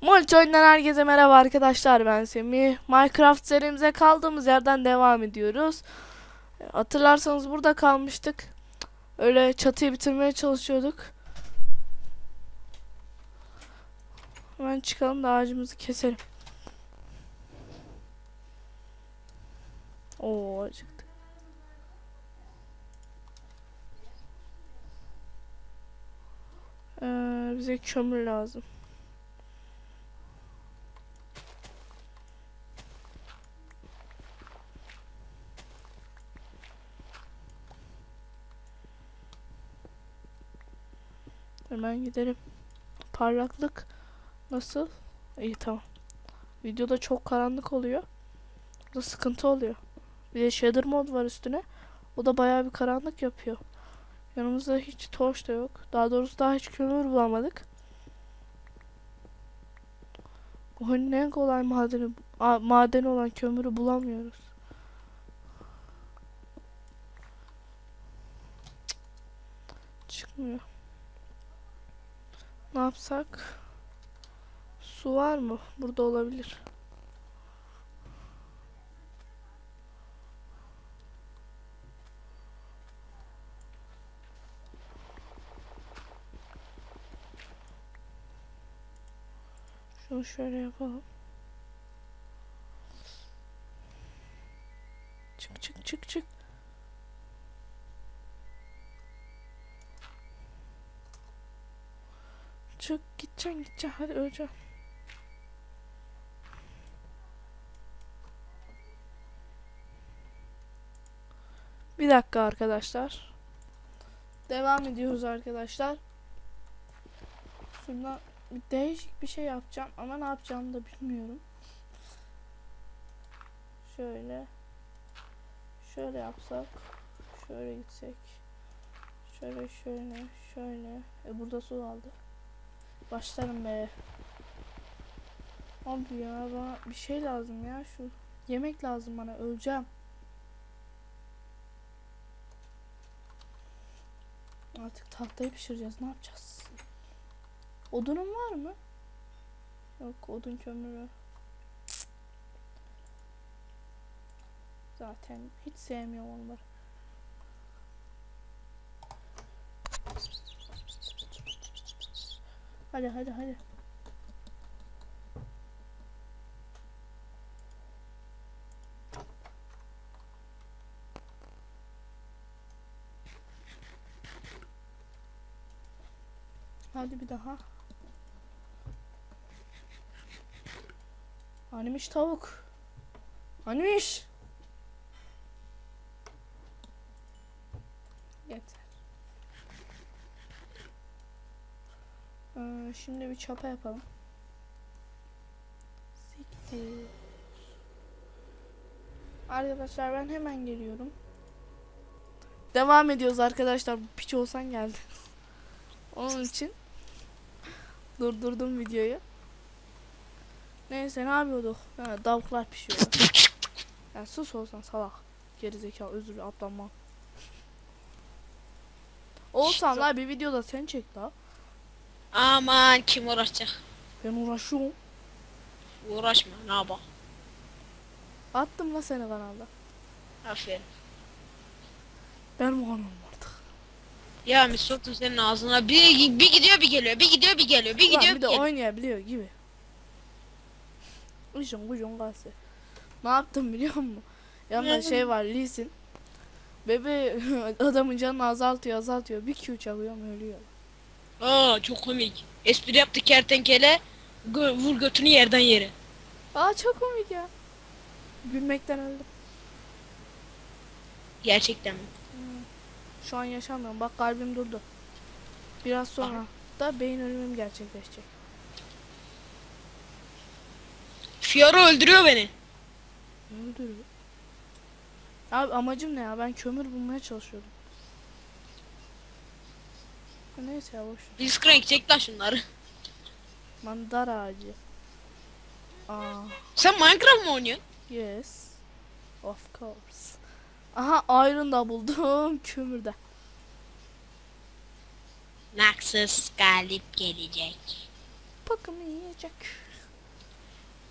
Multi oyundan herkese merhaba arkadaşlar ben Semih. Minecraft serimize kaldığımız yerden devam ediyoruz. Hatırlarsanız burada kalmıştık. Öyle çatıyı bitirmeye çalışıyorduk. Hemen çıkalım da ağacımızı keselim. Oo acıktı. Ee, bize kömür lazım. Hemen gidelim. Parlaklık nasıl? İyi tamam. Videoda çok karanlık oluyor. Da sıkıntı oluyor. Bir de shader mod var üstüne. O da bayağı bir karanlık yapıyor. Yanımızda hiç torç da yok. Daha doğrusu daha hiç kömür bulamadık. Oyunun en kolay madeni, madeni olan kömürü bulamıyoruz. Çıkmıyor. Ne yapsak? Su var mı? Burada olabilir. Şunu şöyle yapalım. Çık çık çık çık. Çık gideceksin gideceksin hadi öleceğim. Bir dakika arkadaşlar. Devam ediyoruz arkadaşlar. Şuradan bir değişik bir şey yapacağım ama ne yapacağımı da bilmiyorum. Şöyle. Şöyle yapsak. Şöyle gitsek. Şöyle şöyle şöyle. E burada su aldı. Başlarım be. Abi ya bana bir şey lazım ya şu. Yemek lazım bana öleceğim. Artık tahtayı pişireceğiz ne yapacağız? Odunun var mı? Yok odun kömürü. Zaten hiç sevmiyorum onları. Hadi hadi hadi. Hadi bir daha. Hanimiş tavuk. Hanimiş. Yeter. Ee, şimdi bir çapa yapalım. Siktir. Arkadaşlar ben hemen geliyorum. Devam ediyoruz arkadaşlar. Piç olsan geldi. Onun için durdurdum videoyu. Neyse ne yapıyorduk? Ha, tavuklar pişiyor. Ya sus olsan salak. Gerizekalı özür dilerim ablamma. Olsan la bir videoda sen çek la. Aman kim uğraşacak? Ben uğraşıyorum. Uğraşma ne yapalım. Attım la seni kanalda. Aferin. Benim kanalım artık. Ya Mesut'um senin ağzına bir, bir gidiyor bir geliyor bir gidiyor bir geliyor bir Ulan gidiyor bir bir de geliyor. oynayabiliyor gibi. Ucun ucun kalsı. Ne yaptım biliyor musun? Yanında şey var Lee'sin. Bebe adamın canını azaltıyor azaltıyor. Bir Q çalıyorum ölüyor. Aa çok komik. Espri yaptı kertenkele. Gö vur götünü yerden yere. Aa çok komik ya. Gülmekten öldüm. Gerçekten mi? Şu an yaşamıyorum. Bak kalbim durdu. Biraz sonra da beyin ölümüm gerçekleşecek. Fiora öldürüyor beni. Öldürüyor. Abi amacım ne ya? Ben kömür bulmaya çalışıyordum. Neyse ya boş. Blitzcrank çek lan şunları. Mandar ağacı. Aa, Sen Minecraft mı oynuyorsun? yes. Of course. Aha iron da buldum kömürde. Naxus galip gelecek. Bakımı yiyecek.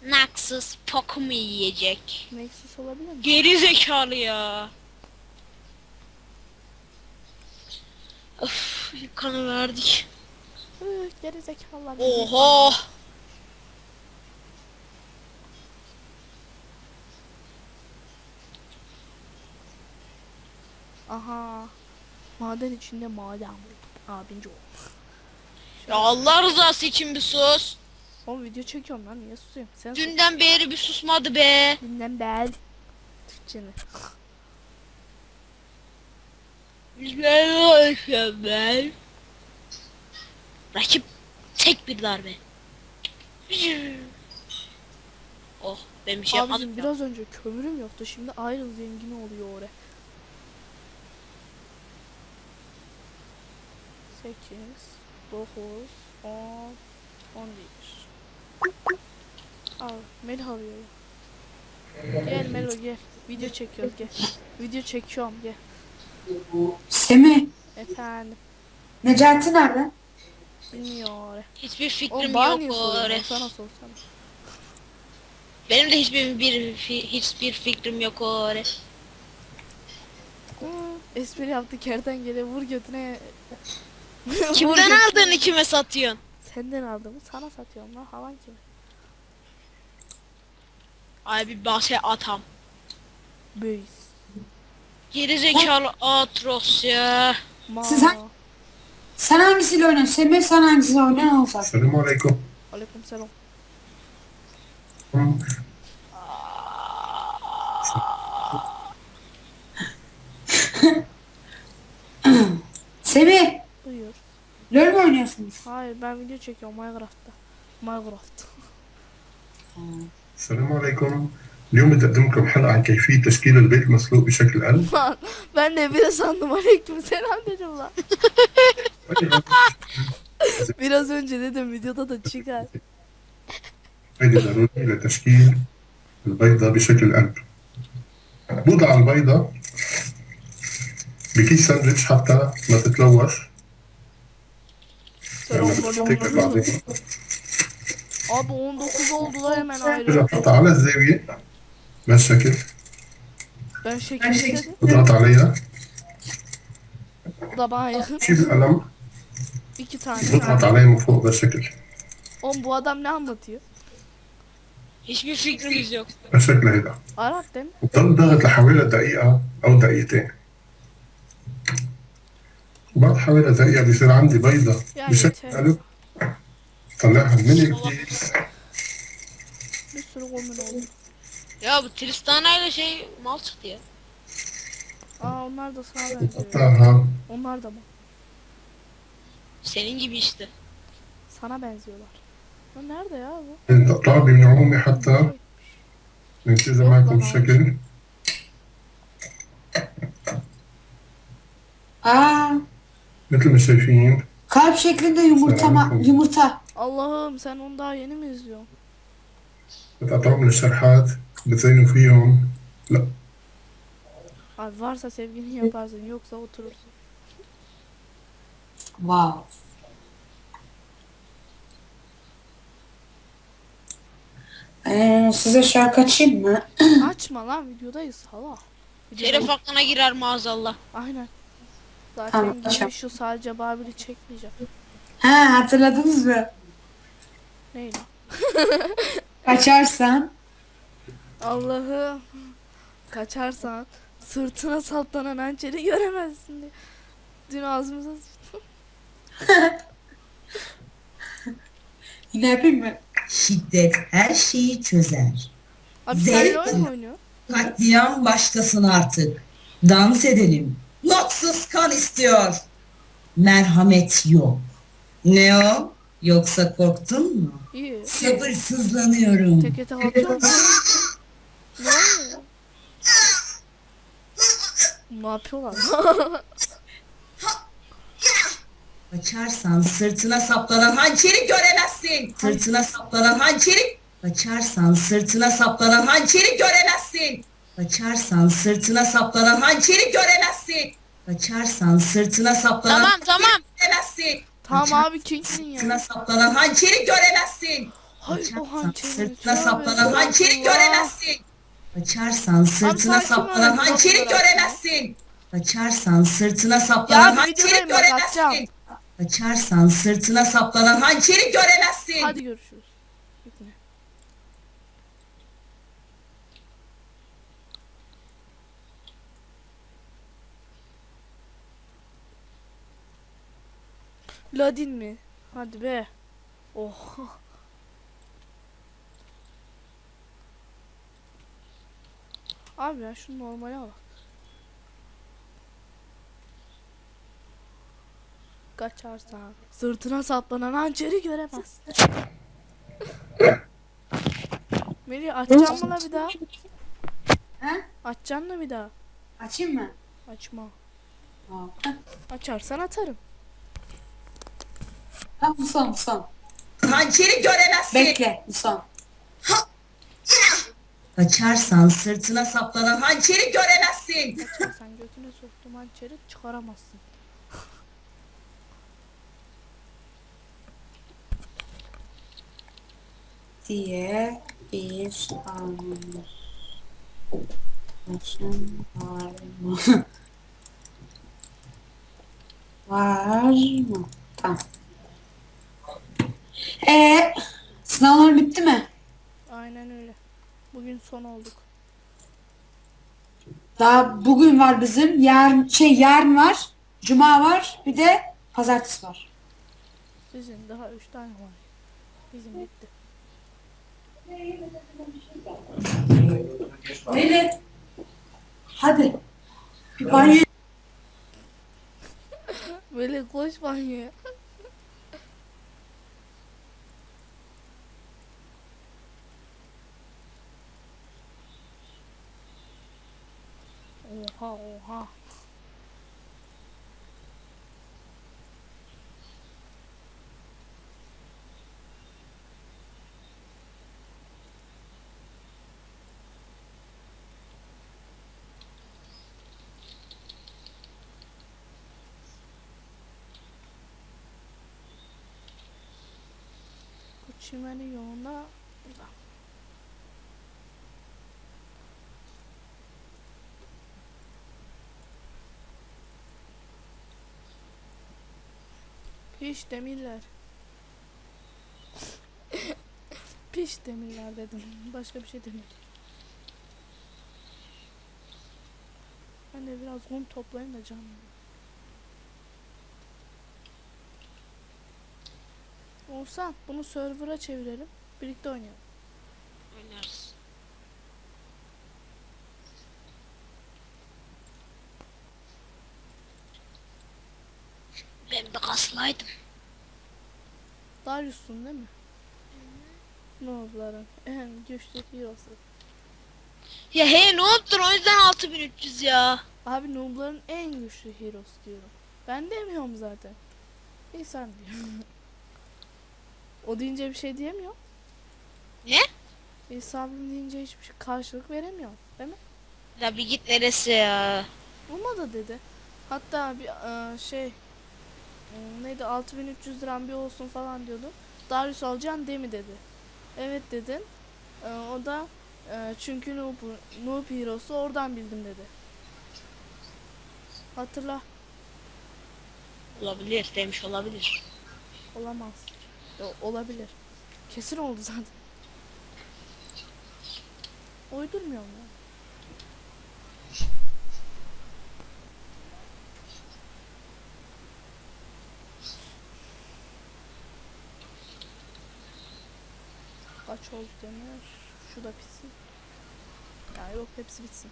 Naxus pokumu yiyecek. Nexus olabilir mi? Geri zekalı ya. Of kanı verdik. Hı, geri zekalılar. bizi Oha. Aha. Maden içinde maden buldum. Abinci ol. Ya Allah rızası için bir sus. Oğlum video çekiyorum lan niye susuyorum? Sen sus. Dünden beri bir susmadı be. Günden bel. Türkçeni. ben. Rakip tek bir darbe. Oh ben bir şey yapmadım. Abicim biraz önce kömürüm yoktu. Şimdi iron zengini oluyor oraya. 8 9 10 11 Al Melih arıyor ya. Gel Melo gel. Video çekiyoruz gel. Video çekiyorum gel. Semih, Efendim. Necati nerede? Bilmiyor. Hiçbir fikrim yok niye o soruyorsun? öyle. Sana sorsana. Benim de hiçbir bir fi- hiçbir fikrim yok o öyle. Hı, espri yaptı kertenkele vur götüne. Kimden aldığını kime satıyorsun? Senden aldığımı sana satıyorum lan havan gibi. Abi bahse şey, atam. Beyiz. Geri zekalı atros ya. Siz hangi- Sen hangisiyle oynuyorsun? Semih sen hangisiyle oynuyorsun olsa? Selamun aleyküm. Aleyküm selam. Semih! LOL mi oynuyorsunuz? Hayır ben video çekiyorum Minecraft'ta. Minecraft. Selamun Aleyküm. اليوم بتقدمكم حلقة عن كيفية تشكيل البيت المسلوق بشكل ألف. ما اللي بيرا ساندو عليكم سلام يا جماعة. بيرا زون جديد الفيديو ده تشيك هذه ضروري لتشكيل البيضة بشكل ألف. بوضع البيضة بكيس ساندويتش حتى ما تتلوث Abi 19 oldu da hemen ayrı. بحطها على الزاوية بهالشكل Ben şekil istedim. بضغط عليها Bu da bana yakın. بشيل القلم İki tane. بضغط عليه من فوق بهالشكل Oğlum bu adam ne anlatıyor? Hiçbir fikrimiz yok. بهالشكل هيدا Arap değil mi? وبضل ضاغط لحوالي دقيقة أو دقيقتين وبعد حوالي دقيقة بصير عندي بيضة يعني بشكل تاني. قلب طلعها من الكيس Bir sürü komün oldu. Ya bu Tristana ile şey mal çıktı ya. Aa onlar da sana benziyor. قطعها Onlar da mı? Senin gibi işte. Sana benziyorlar. Ya nerede ya bu? نقطعها بنعومة حتى ننتزع معكم الشكل Aa, مثل ما شايفين kalp şeklinde yumurta ma- yumurta. Allah'ım sen onu daha yeni mi izliyorsun? بتقطعهم للشرحات بتزينوا فيهم لا Abi varsa sevgilini yaparsın yoksa oturursun. Wow. Ee, size şarkı açayım mı? Açma lan videodayız hala. Şeref aklına girer maazallah. Aynen. Zaten açalım. şu sadece Barbie'li çekmeyeceğim. Ha hatırladınız mı? Neyle? Kaçarsan Allah'ım. Kaçarsan sırtına saplanan hançeri göremezsin diye. Dün ağzımıza sıçtı. yine yapayım mı? Şiddet her şeyi çözer. Abi Zevk sen oyun mu oynuyorsun? Katliam başlasın artık. Dans edelim. Notsuz kan istiyor. Merhamet yok. Ne o? Yoksa korktun mu? İyi. Sabırsızlanıyorum. Teke tek atıyor musun? ne oluyor? Ne yapıyorlar? Kaçarsan sırtına saplanan hançeri göremezsin. Sırtına saplanan hançeri. Kaçarsan sırtına saplanan hançeri göremezsin. Kaçarsan sırtına saplanan hançeri göremezsin. Kaçarsan sırtına saplanan Tamam tamam. göremezsin. Tamam Kaçar- abi King'sin Sırtına ya. saplanan hançeri göremezsin. O Kaçarsan hançeri. sırtına Tövbe saplanan hançeri göremezsin. Kaçarsan sırtına sakin saplanan hançeri göremezsin. Kaçarsan sırtına saplanan hançeri bak, atacağım. göremezsin. Kaçarsan sırtına saplanan hançeri göremezsin. Hadi görüşürüz. Ladin mi? Hadi be. Oh. Abi ya şu normale bak. Kaçarsan sırtına saplanan hançeri göremez. Melih açacaksın mı la bir daha? He? Açacaksın mı bir daha? Açayım mı? Açma. Tamam. Açarsan atarım. Son bu son. Hançeri göremezsin. Bekle bu son. Kaçarsan sırtına saplanan hançeri göremezsin. Sen götüne soktum hançeri çıkaramazsın. diye bir anlaşın var mı? var mı? Tamam. Ee, sınavlar bitti mi? Aynen öyle. Bugün son olduk. Daha bugün var bizim. Yarın şey yarın var. Cuma var. Bir de pazartesi var. Sizin daha üç tane var. Bizim bitti. Öyle. Hadi. Bir banyo Böyle koş banyoya. Oha oha. Çimenin yolunda burada. Piş demirler. Piş demirler dedim. Başka bir şey demedim. Ben de biraz kum toplayayım da canım. Olsan bunu server'a çevirelim. Birlikte oynayalım. Oynarız. Kaslaydım. Darius'un değil mi? Noob'ların en güçlü hero'su. Ya he ne oldu o yüzden 6300 ya. Abi Noob'ların en güçlü hero'su diyorum. Ben demiyorum zaten. İnsan diyor. o deyince bir şey diyemiyor. Ne? İsa abim deyince hiçbir şey karşılık veremiyor. Değil mi? Ya bir git neresi ya. Buna da dedi. Hatta bir e, şey neydi 6300 liram bir olsun falan diyordu. Darius alacaksın değil mi dedi. Evet dedin. E, o da e, çünkü noob, noob hero'su oradan bildim dedi. Hatırla. Olabilir demiş olabilir. Olamaz. Yo, olabilir. Kesin oldu zaten. Uydurmuyorum ya. Kaç oldu demir? Şu da bitsin. Ya yok hepsi bitsin.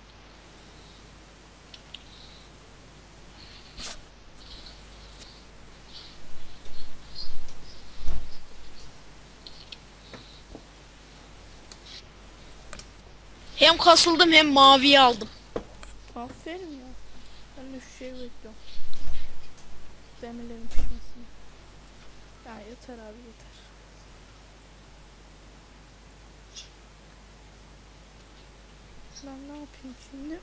Hem kasıldım hem maviyi aldım. Aferin ya. Ben de şu şeyi bekliyorum. Demirlerin pişmesini. Ya yeter abi yeter. Ben ne yapayım şimdi?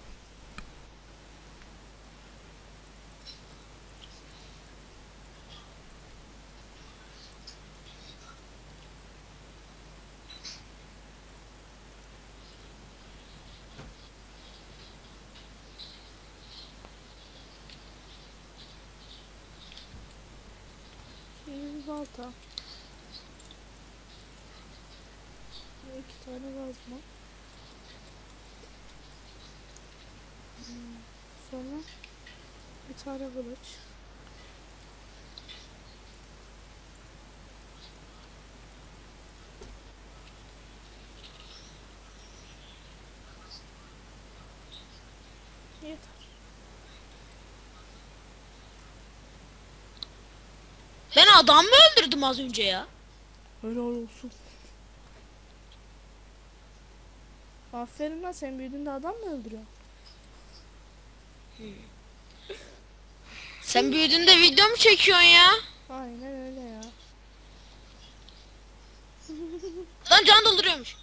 Bir balta. İki tane kazma. Hmm, Sonra bir tane kılıç. Yeter. Ben adam mı öldürdüm az önce ya? Helal olsun. Aferin lan sen büyüdüğünde adam mı öldürüyorsun? Sen büyüdüğünde video mu çekiyorsun ya? Aynen öyle ya. Lan can dolduruyormuş.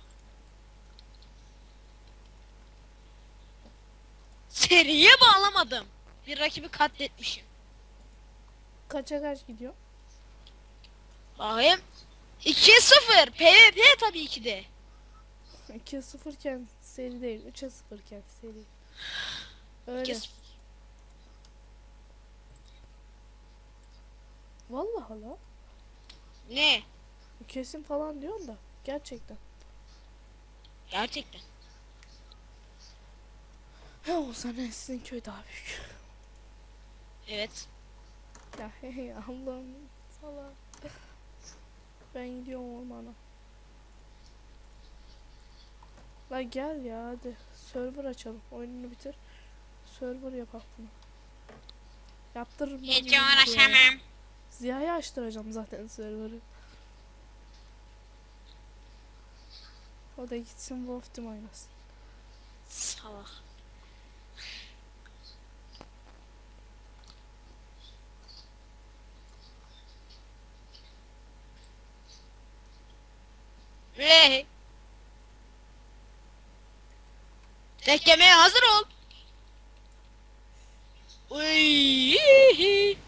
Seriye bağlamadım. Bir rakibi katletmişim. Kaça kaç gidiyor? Bakayım. 2'ye 0. PvP tabii ki de. 2'ye 0 iken seri değil. 3'e 0 iken seri. Öyle. 2'ye Vallahi la. Ne? Kesin falan diyorsun da. Gerçekten. Gerçekten. He olsa ne sizin köy daha büyük. Evet. Ya hey Allah'ım salak. Ben gidiyorum ormana. La gel ya hadi. Server açalım. Oyununu bitir. Server yapak bunu. Yaptırırım. Hiç uğraşamam. Ziya'ya açtıracağım zaten server'ı. O da gitsin Wolf Team oynasın. Salak. Hey. Tek yemeğe hazır ol. Uy.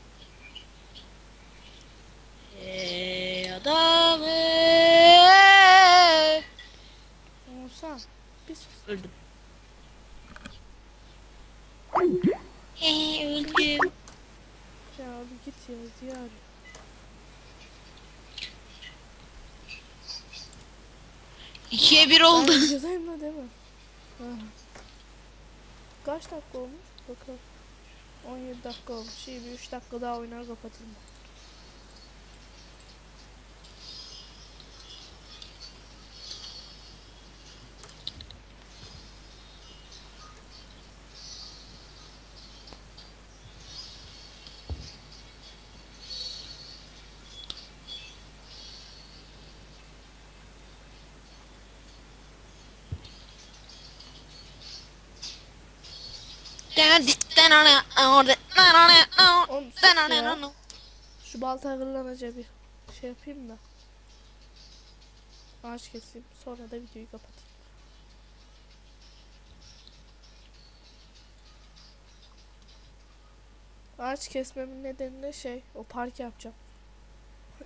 Öldüm. Ee, öldüm. Ya abi git ya Ziya arıyor. İkiye bir Ben oldu. videodayım da değil mi? Ha. Kaç dakika olmuş? Bakalım. 17 dakika olmuş. İyi bir 3 dakika daha oynar kapatayım. Oğlum sus ya. Şu balta kırılanaca bir şey yapayım da. Ağaç keseyim. Sonra da videoyu kapatayım. Ağaç kesmemin nedeni de şey, o park yapacağım.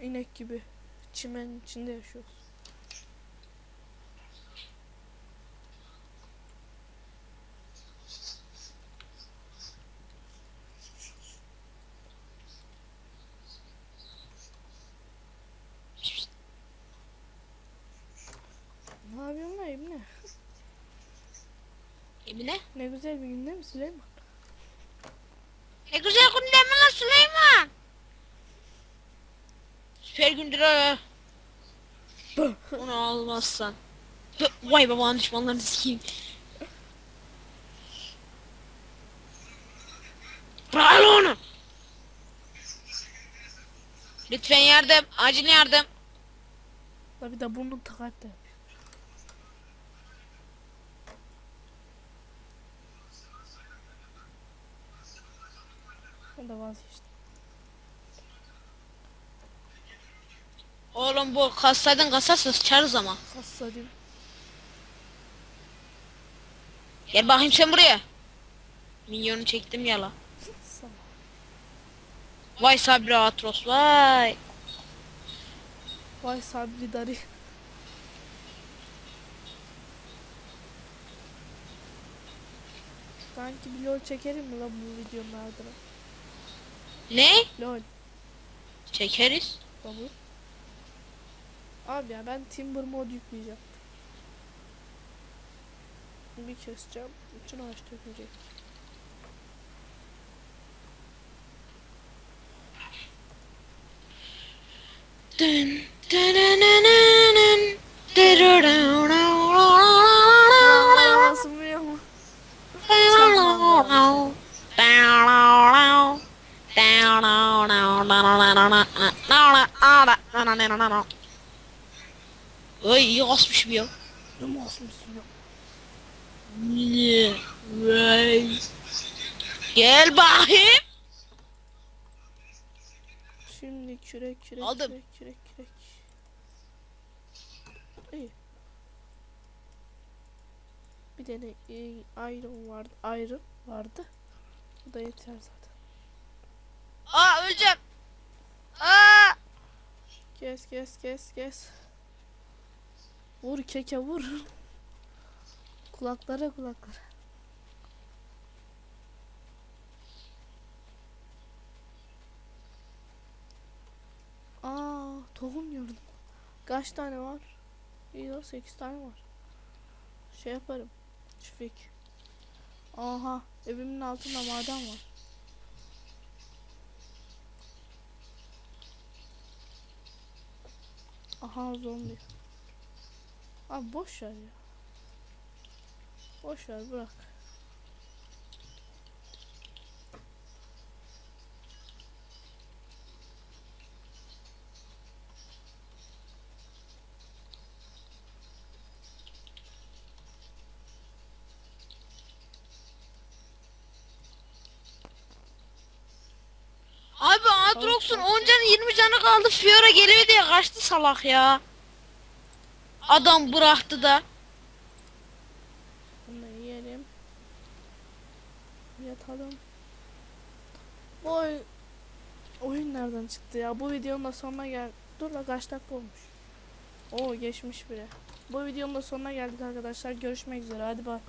İnek gibi. Çimenin içinde yaşıyoruz. Ne yapıyorsun lan İbni? Emine? Ne güzel bir gün değil mi Süleyman? Ne güzel gün değil mi lan Süleyman? Süper gündür ha. Onu almazsan. Vay babanın düşmanlarını sikeyim. Bırak onu. Lütfen yardım. Acil yardım. La bir de burnun takat Ben de vazgeçtim. Oğlum bu kassaydın kasarsa sıçarız ama. Kassadım. Gel bakayım sen buraya. Minyonu çektim yala. Vay Sabri Atros vay. Vay Sabri Dari. Sanki bir lol çekerim mi lan bu videonun ardına? Ne? Lol. Çekeriz. Olur. Abi ya ben Timber mod yükleyeceğim. Bir keseceğim. Bütün ağaç dökülecek. Dın, dırırırırın, dırırırırın. Nasıl Ay iyi kasmış bir ya. Ne masumsun ya? Vay. Gel bakayım. Şimdi kürek kürek Aldım. kürek kürek kürek. İyi. Bir tane e, iron vardı. Iron vardı. Bu da yeter zaten. Aa öleceğim. Kes kes kes kes. Vur keke vur. kulaklara kulaklara. Aa tohum gördüm. Kaç tane var? İyi lan 8 tane var. Şey yaparım. Çiftlik. Aha evimin altında maden var. Aha zombi. Abi boş ver ya. Boş ver bırak. Abi Atrox'un 10 canı 20 canı kaldı. Fiora geliyor diye kaçtı salak ya. Adam bıraktı da. Bunu yiyelim. Yatalım. Oy- oyun nereden çıktı ya? Bu videonun da sonuna gel. Dur la kaç dakika olmuş. Oo geçmiş bile. Bu videonun da sonuna geldik arkadaşlar. Görüşmek üzere. Hadi bay.